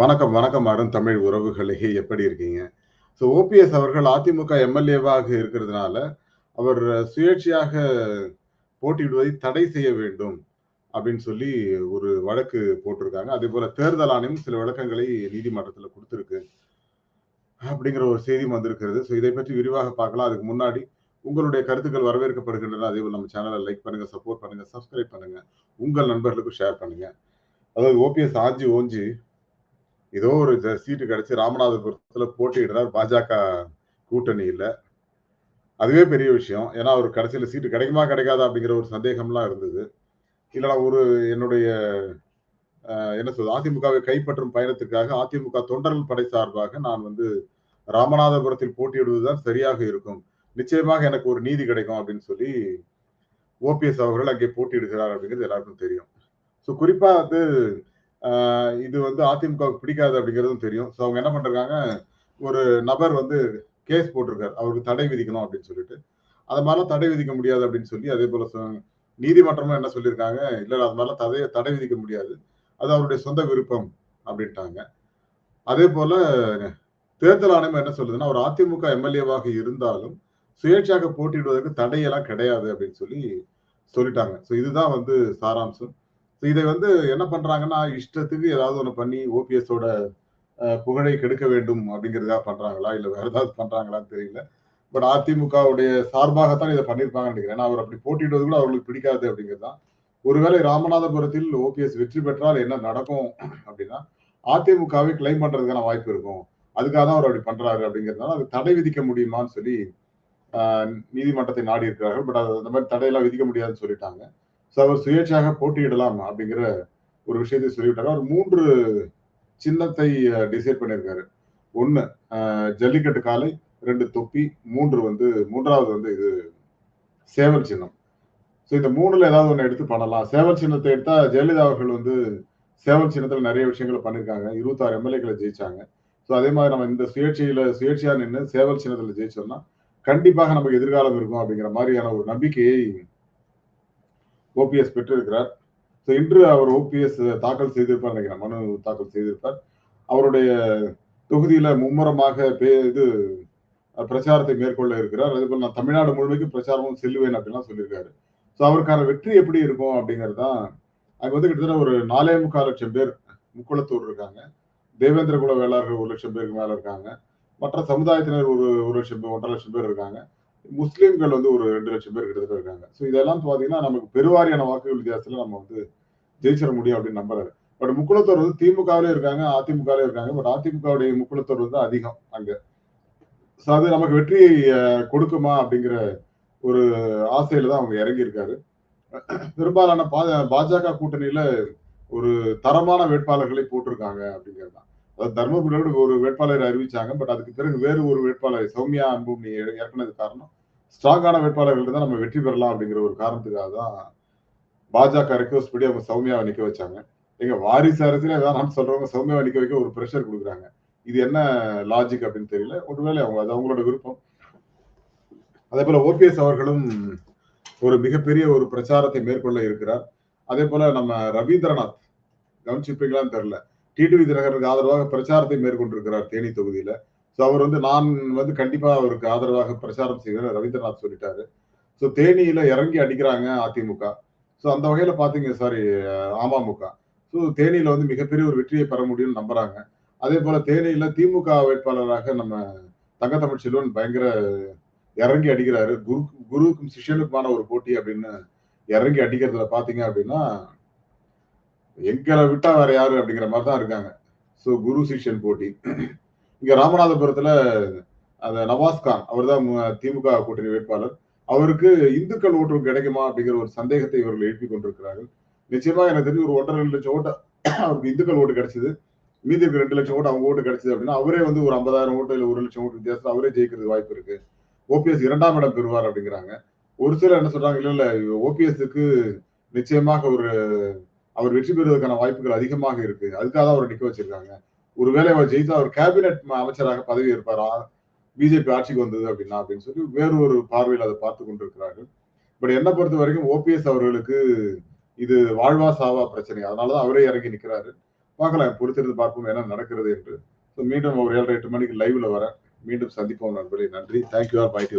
வணக்கம், வணக்கம் அருண் தமிழ் உறவுகளே! எப்படி இருக்கீங்க? ஸோ ஓபிஎஸ் அவர்கள் அதிமுக எம்.எல்.ஏவாக இருக்கிறதுனால, அவர் சுயேட்சையாக போட்டியிடுவதை தடை செய்ய வேண்டும் அப்படின்னு சொல்லி ஒரு வழக்கு போட்டிருக்காங்க. அதே போல தேர்தல் ஆணையம் சில விளக்கங்களை நீதிமன்றத்தில் கொடுத்துருக்கு அப்படிங்கிற ஒரு செய்தி வந்திருக்கிறது. ஸோ இதை பற்றி விரிவாக பார்க்கலாம். அதுக்கு முன்னாடி உங்களுடைய கருத்துக்கள் வரவேற்கப்படுகின்றன. அதே போல் நம்ம சேனலை லைக் பண்ணுங்க, சப்போர்ட் பண்ணுங்க, சப்ஸ்கிரைப் பண்ணுங்க. உங்கள் நண்பர்களுக்கும் ஷேர் பண்ணுங்க. அதாவது ஓபிஎஸ் ஆஞ்சி ஓஞ்சி ஏதோ ஒரு சீட்டு கிடைச்சி ராமநாதபுரத்துல போட்டியிடுறார் பாஜக கூட்டணியில. அதுவே பெரிய விஷயம். ஏன்னா, அவர் கடைசியில் சீட்டு கிடைக்குமா, கிடைக்காதா அப்படிங்கிற ஒரு சந்தேகம்லாம் இருந்தது. இல்லைனா ஒரு என்னுடைய என்ன சொல்றது, அதிமுகவை கைப்பற்றும் பயணத்திற்காக அதிமுக தொண்டர்கள் படை சார்பாக நான் வந்து ராமநாதபுரத்தில் போட்டியிடுவது தான் சரியாக இருக்கும். நிச்சயமாக எனக்கு ஒரு நீதி கிடைக்கும் அப்படின்னு சொல்லி ஓபிஎஸ் அவர்கள் அங்கே போட்டியிடுகிறார் அப்படிங்கிறது எல்லாருக்கும் தெரியும். ஸோ குறிப்பா வந்து இது வந்து அதிமுகவுக்கு பிடிக்காது அப்படிங்கிறதும் தெரியும். ஸோ அவங்க என்ன பண்ணுறாங்க ஒரு நபர் வந்து கேஸ் போட்டிருக்காரு. அவருக்கு தடை விதிக்கணும் அப்படின்னு சொல்லிட்டு. அது மாதிரிலாம் தடை விதிக்க முடியாது அப்படின்னு சொல்லி அதே போல் நீதிமன்றமும் என்ன சொல்லியிருக்காங்க, இல்லை அது மாதிரிலாம் தடை தடை விதிக்க முடியாது. அது அவருடைய சொந்த விருப்பம் அப்படின்ட்டாங்க. அதே போல் தேர்தல் ஆணையம் என்ன சொல்லுதுன்னா, ஒரு அதிமுக எம்.எல்.ஏவாக இருந்தாலும் சுயேட்சையாக போட்டியிடுவதற்கு தடையெல்லாம் கிடையாது அப்படின்னு சொல்லி சொல்லிட்டாங்க. ஸோ இதுதான் வந்து சாராம்சம். இதை வந்து என்ன பண்றாங்கன்னா, இஷ்டத்துக்கு ஏதாவது ஒண்ணு பண்ணி ஓபிஎஸோட புகழை கெடுக்க வேண்டும் அப்படிங்கிறதுக்காக பண்றாங்களா? இல்ல வேற ஏதாவது பண்றாங்களான்னு தெரியல. பட் அதிமுகவுடைய சார்பாகத்தான் இதை பண்ணியிருப்பாங்க நினைக்கிறேன். ஏன்னா, அவர் அப்படி போட்டிடுவது கூட அவர்களுக்கு பிடிக்காது அப்படிங்கிறது தான். ஒருவேளை ராமநாதபுரத்தில் ஓபிஎஸ் வெற்றி பெற்றால் என்ன நடக்கும் அப்படின்னா, அதிமுகவை கிளைம் பண்றதுக்கான வாய்ப்பு இருக்கும். அதுக்காக தான் அவர் அப்படி பண்றாரு அப்படிங்கிறதுனால, அது தடை விதிக்க முடியுமான்னு சொல்லி நீதிமன்றத்தை நாடி இருக்கிறார்கள். பட் அது அந்த மாதிரி தடையெல்லாம் விதிக்க முடியாதுன்னு சொல்லிட்டாங்க. ஸோ அவர் சுயேட்சையாக போட்டியிடலாம் அப்படிங்கிற ஒரு விஷயத்தை சொல்லிவிட்டாங்க அவர் மூன்று சின்னத்தை டிசைட் பண்ணியிருக்காரு. ஒன்று ஜல்லிக்கட்டு காளை, ரெண்டு தொப்பி, மூன்று வந்து மூன்றாவது வந்து இது சேவல் சின்னம். ஸோ இந்த மூணுல ஏதாவது ஒன்று எடுத்து பண்ணலாம். சேவல் சின்னத்தை எடுத்தா ஜெயலலிதா அவர்கள் வந்து சேவல் சின்னத்தில் நிறைய விஷயங்கள பண்ணியிருக்காங்க. இருபத்தாறு எம்எல்ஏக்களை ஜெயிச்சாங்க. ஸோ அதே மாதிரி நம்ம இந்த சுயேட்சையில சுயேட்சையா நின்று சேவல் சின்னத்தில் ஜெயிச்சோம்னா, கண்டிப்பாக நமக்கு எதிர்காலம் இருக்கும் அப்படிங்கிற மாதிரியான ஒரு நம்பிக்கையை ஓபிஎஸ் பெற்றிருக்கிறார். ஸோ இன்று அவர் ஓபிஎஸ் தாக்கல் செய்திருப்பார் நினைக்கிறேன். மனு தாக்கல் செய்திருப்பார். அவருடைய தொகுதியில மும்முரமாக பே இது பிரச்சாரத்தை மேற்கொள்ள இருக்கிறார். அதே போல் நான் தமிழ்நாடு முழுமைக்கும் பிரச்சாரமும் செல்லுவேன் அப்படின்லாம் சொல்லியிருக்காரு. ஸோ அவருக்கான வெற்றி எப்படி இருக்கும் அப்படிங்கிறது தான் அங்கே வந்து கிட்டத்தட்ட ஒரு 4,4 லட்சம் பேர் முக்குளத்தூர் இருக்காங்க. தேவேந்திர குல வேளாளர்கள் ஒரு லட்சம் பேருக்கு மேலே இருக்காங்க. மற்ற சமுதாயத்தினர் ஒரு ஒரு லட்சம் பேர் 1 1/2 லட்சம் பேர் இருக்காங்க. முஸ்லீம்கள் வந்து ஒரு ரெண்டு லட்சம் பேர் கிட்டத்தட்ட இருக்காங்க. ஸோ இதெல்லாம் பார்த்தீங்கன்னா, நமக்கு பெருவாரியான வாக்குகள் வித்தியாசத்துல நம்ம வந்து ஜெயிச்சிட முடியும் அப்படின்னு நம்புறாரு. பட் முக்குளத்தோர் வந்து திமுகவிலே இருக்காங்க, அதிமுகவிலே இருக்காங்க. பட் அதிமுகவுடைய முக்குளத்தோர் வந்து அதிகம் அங்க. ஸோ அது நமக்கு வெற்றியை கொடுக்குமா அப்படிங்கிற ஒரு ஆசையில தான் அவங்க இறங்கியிருக்காரு. பெரும்பாலான பா பாஜக கூட்டணியில ஒரு தரமான வேட்பாளர்களை போட்டிருக்காங்க அப்படிங்கிறது தான். தர்மபுரியோட ஒரு வேட்பாளரை அறிவிச்சாங்க. பட் அதுக்கு பிறகு வேறு ஒரு வேட்பாளரை சௌமியா அன்புமணி இறக்குனதுக்கு காரணம், ஸ்ட்ராங்கான வேட்பாளர்கள் தான் நம்ம வெற்றி பெறலாம் அப்படிங்கிற ஒரு காரணத்துக்காக தான் பாஜக ரெக்வஸ்ட் படி அவங்க சௌமியாவை நிக்க வச்சாங்க. எங்க வாரிசு அரசியலே வேணாம்னு சொல்றவங்க சௌமியாவை நிக்க வைக்க ஒரு ப்ரெஷர் கொடுக்குறாங்க இது என்ன லாஜிக் அப்படின்னு தெரியல. ஒருவேளை அவங்க அது அவங்களோட விருப்பம். அதே போல ஓபிஎஸ் அவர்களும் ஒரு மிகப்பெரிய ஒரு பிரச்சாரத்தை மேற்கொள்ள இருக்கிறார். அதே போல நம்ம ரவீந்திரநாத் கவனிச்சிருப்பீங்களான்னு தெரியல. டிடிவி தினகருக்கு ஆதரவாக பிரச்சாரத்தை மேற்கொண்டிருக்கிறார் தேனி தொகுதியில. ஸோ அவர் வந்து நான் வந்து கண்டிப்பா அவருக்கு ஆதரவாக பிரச்சாரம் செய்வேன் ரவீந்திரநாத் சொல்லிட்டாரு. ஸோ தேனியில இறங்கி அடிக்கிறாங்க அதிமுக. ஸோ அந்த வகையில பார்த்தீங்க சாரி அமமுக. ஸோ தேனியில வந்து மிகப்பெரிய ஒரு வெற்றியை பெற முடியும்னு நம்புறாங்க. அதேபோல தேனியில திமுக வேட்பாளராக நம்ம தங்கத்தமிழ் செல்வன் பயங்கர இறங்கி அடிக்கிறாரு. குரு குருவுக்கும் சிஷியனுக்குமான ஒரு போட்டி அப்படின்னு இறங்கி அடிக்கிறதுல பார்த்தீங்க அப்படின்னா, எங்களை விட்டா வேற யாரு அப்படிங்கிற மாதிரி தான் இருக்காங்க. ஸோ குரு சிஷ்யன் போட்டி. இங்க ராமநாதபுரத்துல அந்த நவாஸ்கான் அவர் தான் திமுக கூட்டணி வேட்பாளர். அவருக்கு இந்துக்கள் ஓட்டு கிடைக்குமா அப்படிங்கிற ஒரு சந்தேகத்தை இவர்கள் எழுப்பி கொண்டிருக்கிறார்கள். நிச்சயமா எனக்கு தெரிஞ்சு ஒரு 1 1/2 லட்சம் ஓட்டு அவருக்கு இந்துக்கள் ஓட்டு கிடைச்சது. மீதி இருக்க 2 லட்சம் ஓட்டு அவங்க ஓட்டு கிடைச்சது அப்படின்னா, அவரே வந்து ஒரு 50,000 ஓட்டு இல்லை ஒரு லட்சம் ஓட்டு வித்தியாசத்துல அவரே ஜெயிக்கிறதுக்கு வாய்ப்பு இருக்கு. ஓபிஎஸ் இரண்டாம் இடம் பெறுவார் அப்படிங்கிறாங்க. ஒரு சிலர் என்ன சொல்றாங்க, இல்ல இல்ல ஓபிஎஸ்க்கு நிச்சயமாக ஒரு அவர் வெற்றி பெறுவதற்கான வாய்ப்புகள் அதிகமாக இருக்கு. அதுக்காக தான் அவர் நிக்க வச்சிருக்காங்க. ஒருவேளை அவர் ஜெயித்தா அவர் கேபினெட் அமைச்சராக பதவி இருப்பாரா பிஜேபி ஆட்சிக்கு வந்தது அப்படின்னா அப்படின்னு சொல்லி வேறு ஒரு பார்வையில் அதை பார்த்து கொண்டிருக்கிறார்கள். பட் என்னை பொறுத்த வரைக்கும் ஓபிஎஸ் அவர்களுக்கு இது வாழ்வா சாவா பிரச்சனை. அதனால தான் அவரே இறங்கி நிற்கிறாரு பார்க்கலாம் பொறுத்திருந்து பார்ப்போம் என்ன நடக்கிறது என்று ஸோ மீண்டும் ஒரு ஏழரை எட்டு மணிக்கு லைவ்ல வரேன் மீண்டும் சந்திப்போம் நண்பர்களே நன்றி தேங்க்யூ ஆர் பை டு